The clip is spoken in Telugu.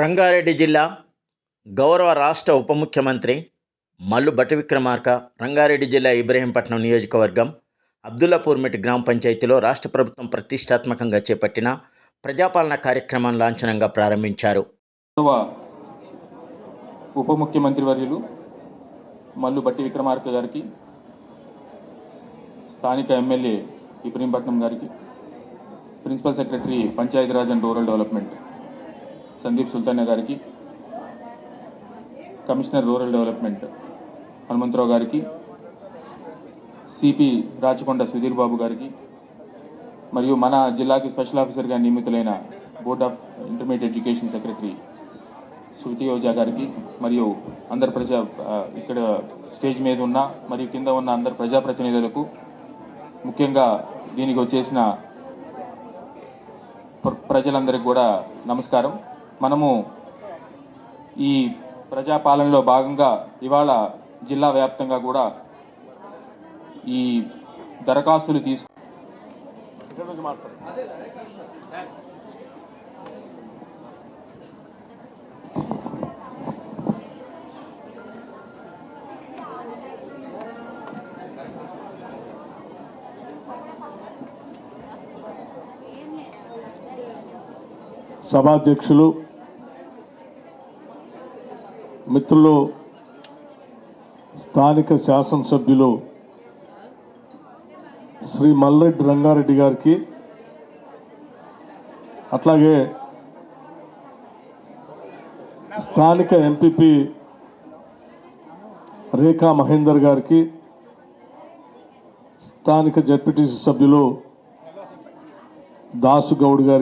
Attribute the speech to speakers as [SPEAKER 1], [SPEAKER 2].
[SPEAKER 1] రంగారెడ్డి జిల్లా గౌరవ రాష్ట్ర ఉప ముఖ్యమంత్రి మల్లు భట్టి విక్రమార్క రంగారెడ్డి జిల్లా ఇబ్రహీంపట్నం నియోజకవర్గం అబ్దుల్లాపూర్మెట్ గ్రామ పంచాయతీలో రాష్ట్ర ప్రభుత్వం ప్రతిష్టాత్మకంగా చేపట్టిన ప్రజాపాలన కార్యక్రమం లాంఛనంగా ప్రారంభించారు.
[SPEAKER 2] ఉప ముఖ్యమంత్రి వర్యులు మల్లు బట్టి విక్రమార్క గారికి స్థానిక ఎమ్మెల్యే ఇబ్రహీంపట్నం గారికి principal secretary Panchayati Raj and rural development Sandeep Sultana గారికి కమిషనర్ రూరల్ డెవలప్మెంట్ హనుమంతరావు గారికి సిపి రాచకొండ సుధీర్ బాబు గారికి మరియు మన జిల్లాకి స్పెషల్ ఆఫీసర్గా నియమితులైన board of intermediate education secretary Shruti Ojha గారికి మరియు అందరు ప్రజా ఇక్కడ స్టేజ్ మీద ఉన్న మరియు కింద ఉన్న అందరు ప్రజాప్రతినిధులకు ముఖ్యంగా దీనికి వచ్చేసిన ప్ర- ప్రజలందరికీ కూడా నమస్కారం. మనము ఈ ప్రజాపాలనలో భాగంగా ఇవాళ జిల్లా వ్యాప్తంగా కూడా ఈ దరఖాస్తులు తీసుకు
[SPEAKER 3] సభాధ్యక్షులు మిత్రులు స్థానిక శాసనసభ్యులు శ్రీ మల్రెడ్డి రంగారెడ్డి గారికి అట్లాగే స్థానిక ఎంపీపీ రేఖా మహేందర్ గారికి స్థానిక జడ్పీటీసీ సభ్యులు దాసు గౌడ్ గారికి